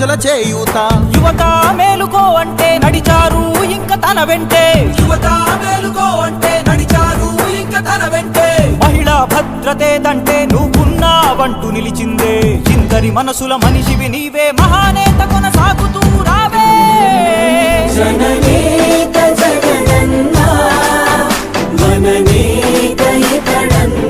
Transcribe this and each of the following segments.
ప్రజల చేయూత. యువత మేలుకో అంటే నడిచారు ఇంక తన వెంటే. యువత మేలుకో అంటే నడిచారు ఇంక తన వెంటే. మహిళా భద్రతేదంటే నువ్వున్నావంటూ నిలిచిందే. ఇందరి మనసుల మనిషివి నీవే మహానేత కొనసాగుతూ రావే. జననేత జగనన్నా మననేత ఇతడన్నా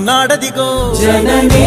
వస్తున్నాడదిగో జననే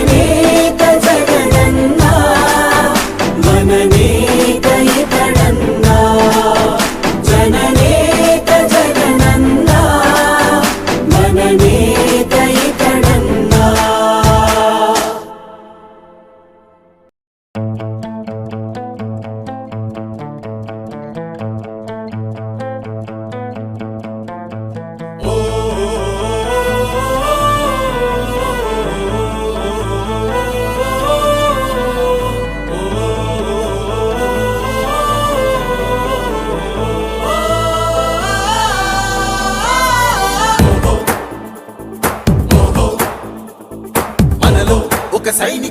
మనలో ఒక సైనికుడే